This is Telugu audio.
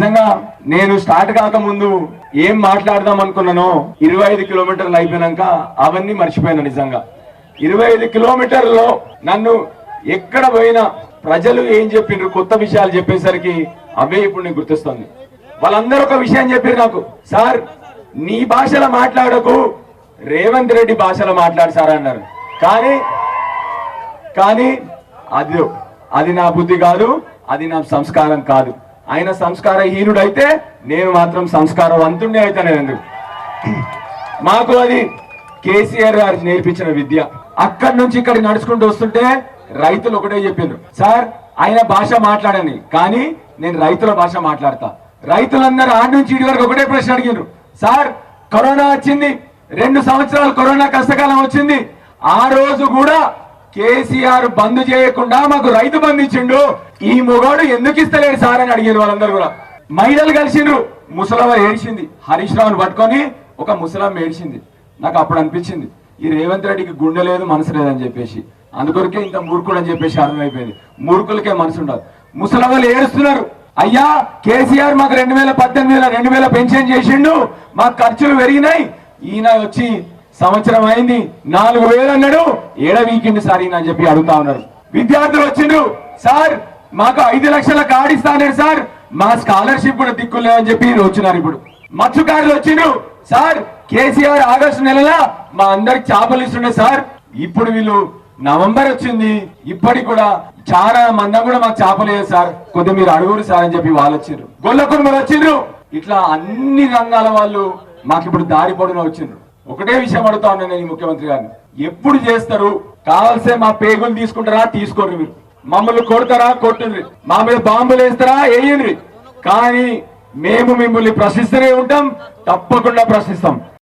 నిజంగా నేను స్టార్ట్ కాకముందు ఏం మాట్లాడదాం అనుకున్నానో ఇరవై ఐదు కిలోమీటర్లు అయిపోయినాక అవన్నీ మర్చిపోయాను నిజంగా. ఇరవై ఐదు కిలోమీటర్లలో నన్ను ఎక్కడ పోయినా ప్రజలు ఏం చెప్పిండ్రు కొత్త విషయాలు చెప్పేసరికి అవే ఇప్పుడు నేను గుర్తిస్తుంది. వాళ్ళందరూ ఒక విషయం చెప్పారు నాకు సార్ నీ భాషలో మాట్లాడకు రేవంత్ రెడ్డి భాషలో మాట్లాడు సార్ అన్నారు. కానీ కానీ అది అది నా బుద్ధి కాదు అది నా సంస్కారం కాదు. ఆయన సంస్కారహీనుడైతే నేను మాత్రం సంస్కారవంతుడే అవుతాను ఎందుకు? మాకు అది కేసీఆర్ గారు నేర్పించిన విద్య. అక్కడి నుంచి ఇక్కడికి నడుచుకుంటూ వస్తుంటే రైతులు ఒకటే చెప్పిండ్రు. సార్ ఆయన భాష మాట్లాడని కానీ నేను రైతుల భాష మాట్లాడతా. రైతులందరూ ఆడి నుంచి ఇటు వరకు ఒకటే ప్రశ్న అడిగిండ్రు. సార్ కరోనా వచ్చింది. రెండు సంవత్సరాలు కరోనా కష్టకాలం వచ్చింది. ఆ రోజు కూడా కేసీఆర్ బంద్ చేయకుండా మాకు రైతు బంద్ ఇచ్చిండు. ఈ మొగాడు ఎందుకు ఇస్తలేడు సార్ అని అడిగారు వాళ్ళందరూ కూడా. మహిళలు కలిసిండ్రు. ముసలమ్మ ఏడ్చింది. హరీష్ రావుని పట్టుకొని ఒక ముసలమ్మ ఏడ్చింది. నాకు అప్పుడు అనిపించింది ఈ రేవంత్ రెడ్డికి గుండె లేదు మనసు లేదని చెప్పేసి. అందుకొరకే ఇంత మూర్ఖుడు అని చెప్పేసి అర్థమైపోయింది. మూర్ఖులకే మనసు ఉండదు. ముసలమ్మలు ఏడుస్తున్నారు. అయ్యా కేసీఆర్ మాకు రెండు వేల పద్దెనిమిదిలో రెండు వేల పెన్షన్ చేసిండు. మాకు ఖర్చులు పెరిగినాయి. ఈయన వచ్చి సంవత్సరం అయింది నాలుగు వేలు అన్నాడు. ఏడ వీకింది సార్ అని చెప్పి అడుగుతా ఉన్నారు. విద్యార్థులు వచ్చిండ్రు. సార్ మాకు ఐదు లక్షల కార్డు ఇస్తాను సార్. మా స్కాలర్షిప్ కూడా దిక్కులేవని చెప్పి వచ్చినారు ఇప్పుడు. మత్స్యకారులు వచ్చిండ్రు. సార్ కేసీఆర్ ఆగస్టు నెలల మా అందరికి చేపలు ఇస్తుండే సార్. ఇప్పుడు వీళ్ళు నవంబర్ వచ్చింది. ఇప్పటికి కూడా చాలా మంది కూడా మాకు చేపలేదు సార్. కొద్దిగా మీరు అడుగురు సార్ అని చెప్పి వాళ్ళు వచ్చిండ్రు. గొల్ల కుటుంబాలు వచ్చిండ్రు. ఇట్లా అన్ని రంగాల వాళ్ళు మాకు ఇప్పుడు దారి పొడున వచ్చిండ్రు. ఒకటే విషయం అడుగుతా ఉన్నాను నేను ఈ ముఖ్యమంత్రి గారిని. ఎప్పుడు చేస్తారు? కావాల్సే మా పేగులు తీసుకుంటారా? తీసుకోరు మీరు. మమ్మల్ని కొడతారా? కొట్టుండ్రి. మా మీద బాంబులు వేస్తారా? వేయండి కానీ మేము మిమ్మల్ని ప్రశ్నిస్తూనే ఉంటాం తప్పకుండా ప్రశ్నిస్తాం.